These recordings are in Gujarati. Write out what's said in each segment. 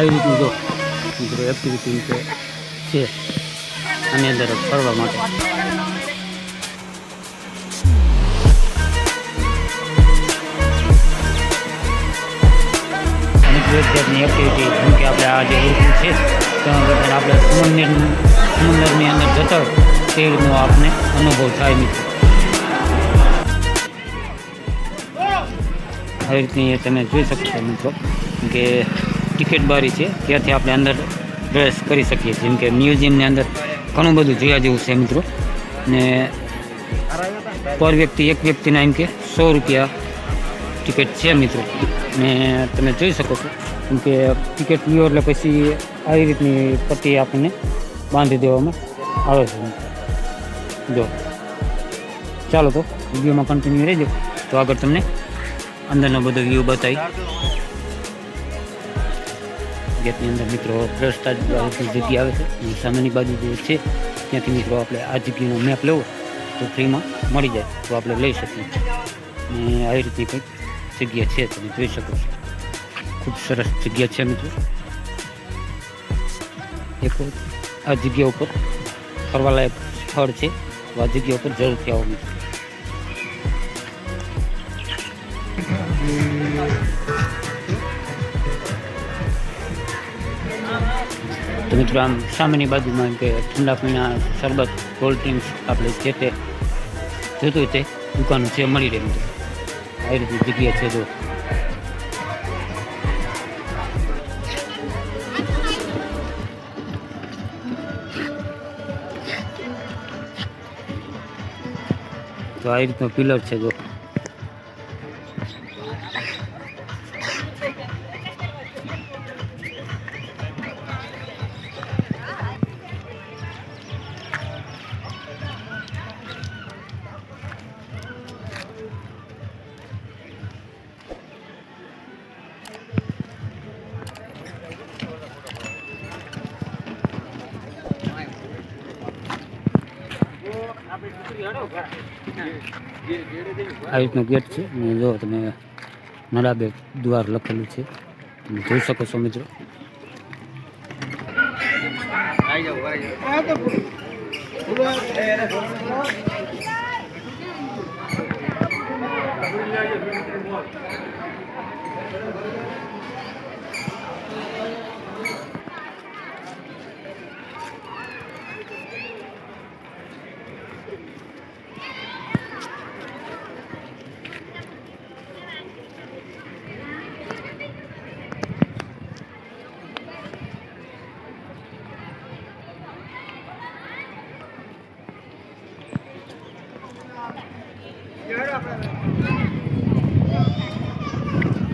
આવી રીતનું જો મિત્રો એક્ટિવિટી રીતે છે. આની અંદર ફરવા માટે. અનેક એક્ટિવિટી જેમ કે આપણે આ જે રૂપું છે ત્યાં આપણે સમુદ્ર સમુદ્રની અંદર જતા તે રીતનો આપને અનુભવ થાય મિત્રો. આવી રીતની તમે જોઈ શકશો મિત્રો, કે ટિકિટ બારી છે. ત્યાંથી આપણે અંદર પ્રવેશ કરી શકીએ જેમ કે મ્યુઝિયમની અંદર ઘણું બધું જોયા જેવું છે મિત્રો. ને પર વ્યક્તિ, એક વ્યક્તિના એમ કે સો રૂપિયા ટિકિટ છે મિત્રો. ને તમે જોઈ શકો છો. કેમ કે ટિકિટ લ્યો એટલે પછી આવી રીતની પટ્ટી આપણને બાંધી દેવામાં આવે છે જો. ચાલો તો વિડીયોમાં કન્ટિન્યુ રહેજો. તો આગળ તમને અંદરનો બધો વ્યૂ બતાવી. ગેટની અંદર મિત્રો પ્રવેશતા જગ્યા આવે છે અને સામેની બાજુ જે છે, ત્યાંથી મિત્રો આપણે આ જગ્યાનો મેપ લેવો, તો ફ્રીમાં મળી જાય, તો આપણે લઈ શકીએ. અને આવી રીતની કંઈક જગ્યા છે, તમે જોઈ શકો છો. ખૂબ સરસ જગ્યા છે મિત્રો. એક આ જગ્યા ઉપર ફરવાલાયક સ્થળ છે, તો આ જગ્યા ઉપર જરૂરથી આવો મિત્રો. મિત્રો, આમ સામેની બાજુમાં કે ઠંડા પીણા શરબત કોલ્ડ ડ્રિંક્સ આપણે જે તે જોતું તે દુકાનો છે, મળી રહે મિત્રો. આવી રીતની જગ્યા છે જો. તો આવી રીતનો પિલર છે જો. આ રીતનો ગેટ છે. જો તમે નડાબે દ્વાર લખેલું છે. જોઈ શકો છો મિત્રો.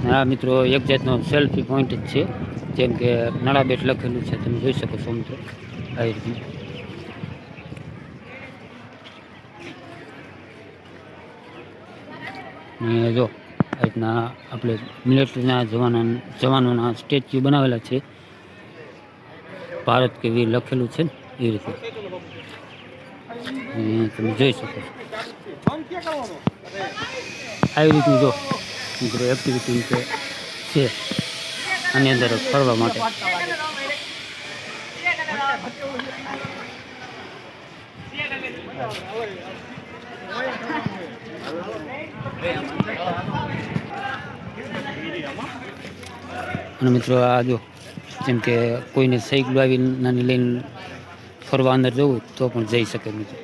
હા, મિત્રો, એક જાતનો સેલ્ફી પોઈન્ટ જ છે. જેમ કે નળાબેટ લખેલું છે, તમે જોઈ શકો છો, મિત્રો આવી રીતનું ને જો, આ રીતના આપણે મિલિટરીના જવાના, જવાનોના સ્ટેચ્યુ બનાવેલા છે. ભારત કે લખેલું છે ને, એ રીતે. તમે જોઈ શકો છો. આવી રીતનું જો મિત્રો એક્ટિવિટી છે આની અંદર ફરવા માટે. અને મિત્રો આ જો જેમ કે કોઈને સાઈકલ આવી નાની લઈને ફરવા અંદર જવું તો પણ જઈ શકે મિત્રો.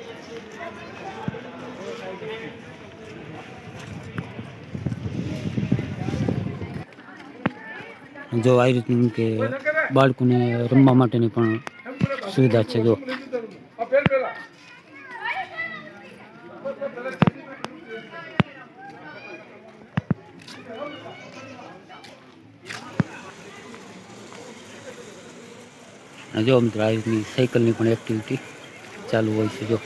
જો આવી રીતનું કે બાળકોને રમવા માટેની પણ સુવિધા છે, જો. અને જો મિત્રો, આવી રીતની સાયકલની પણ એક્ટિવિટી ચાલુ હોય છે, જો.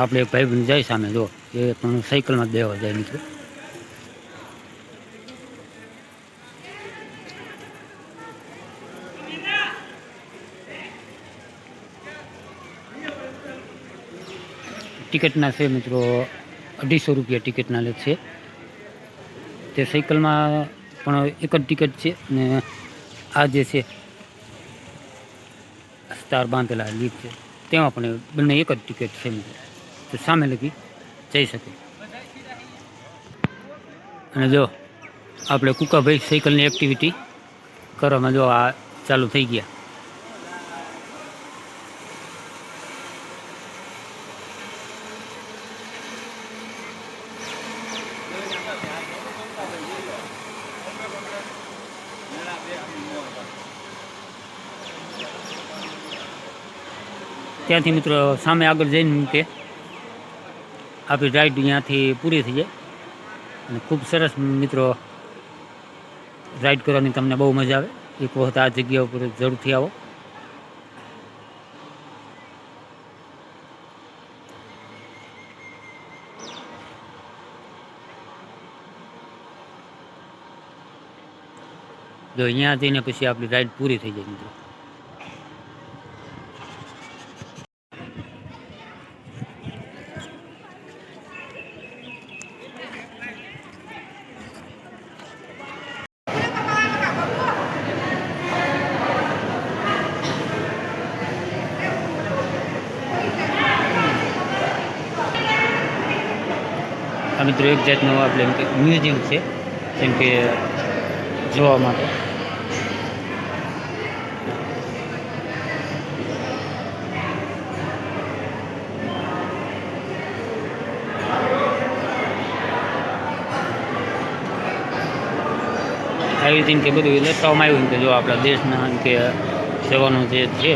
આપણે એક ભાઈ જાય સામે, જો, એ પણ સાયકલમાં બેવા જાય મિત્રો ટિકિટના છે મિત્રો, અઢીસો રૂપિયા ટિકિટના લે છે. તે સાયકલમાં પણ એક જ ટિકિટ છે ને આ જે છે સ્ટાર બાંધેલા લીફ છે, તેમાં પણ બંને એક જ ટિકિટ છે મિત્રો. તો સામે લગી જઈ શકે અને જો આપણે કુકાભાઈ સાયકલની એક્ટિવિટી કરવામાં જો આ ચાલુ થઈ ગયા ત્યાંથી મિત્રો સામે આગળ જઈને મૂકે. આપણી રાઈડ ત્યાંથી પૂરી થઈ જાય. અને ખૂબ સરસ મિત્રો રાઈડ કરવાની તમને બહુ મજા આવે. એક વખત આ જગ્યા ઉપર જરૂરથી આવો. જો અહીંયા જઈને પછી આપણી રાઈડ પૂરી થઈ જાય મિત્રો. મિત્રો એક જાતનું આપણે એમ કે મ્યુઝિયમ છે, જેમ કે જોવા માટે. આવી રીતે કે બધું દર્શાવવામાં આવ્યું કે જો આપણા દેશના એમ કે જવાનો જે છે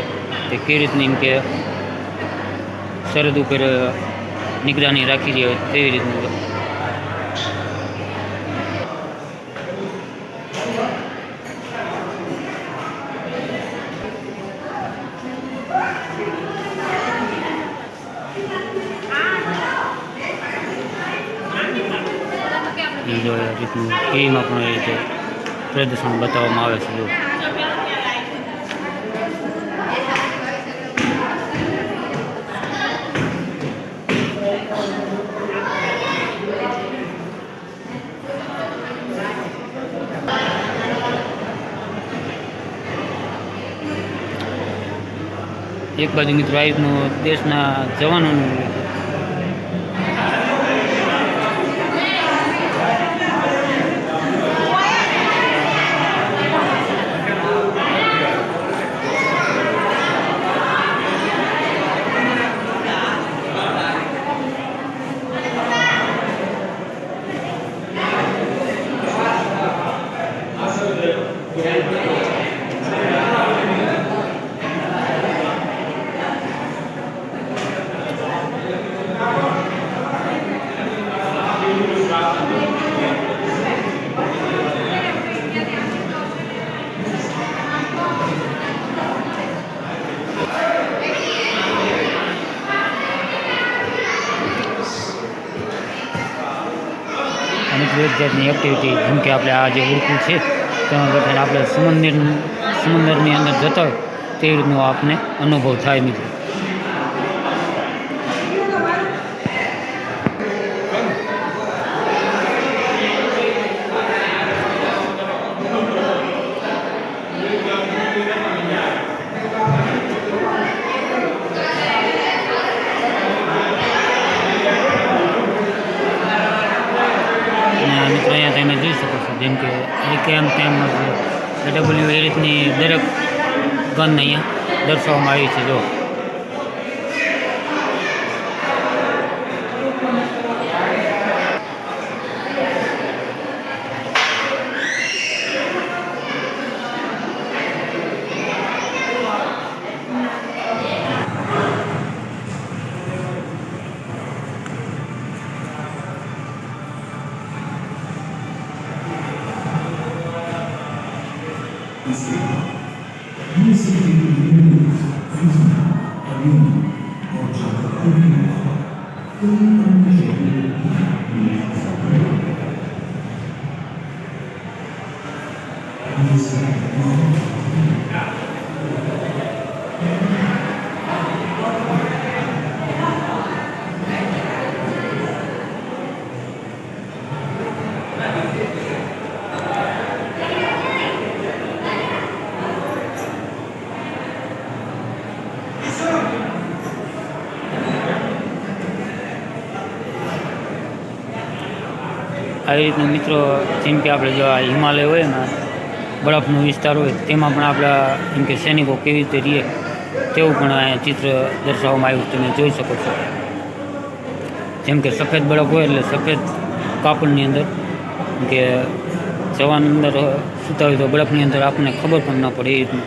તે કેવી રીતની એમ કે સરહદ ઉપર નિગરાની રાખી છે તેવી રીતનું એ જો રીતનું ટીવીમાં પણ એ રીતે પ્રદર્શન બતાવવામાં આવે છે, જો. એક બાજુ મિત્રો આ રીતનું દેશના જવાનોનું અને જાતની એક્ટિવિટી જેમ કે આપણે આ જે ઉડકું છે, તેમાં બેઠા આપણે સમંદર સમંદરની અંદર જતા હોય, તે રીતનો આપને અનુભવ થાય મિત્રો. અહીંયા તમે જોઈ શકો છો. જેમ કે એક એમ તેમ ડબલ્યુ એ રીતની દરેક ગન અહીંયા દર્શાવવામાં આવી છે. જો આવી રીતના મિત્રો, જેમ કે આપણે જો આ હિમાલય હોય ને, બરફનો વિસ્તાર હોય, તેમાં પણ આપણા, જેમ કે સૈનિકો કેવી રીતે રહીએ તેવું પણ અહીંયા ચિત્ર દર્શાવવામાં આવ્યું તમે જોઈ શકો છો. જેમ કે સફેદ બરફ હોય એટલે સફેદ કાપડની અંદર, કે જવાન અંદર સૂતા હોય તો બરફની અંદર આપણને ખબર પણ ન પડે એ રીતનું.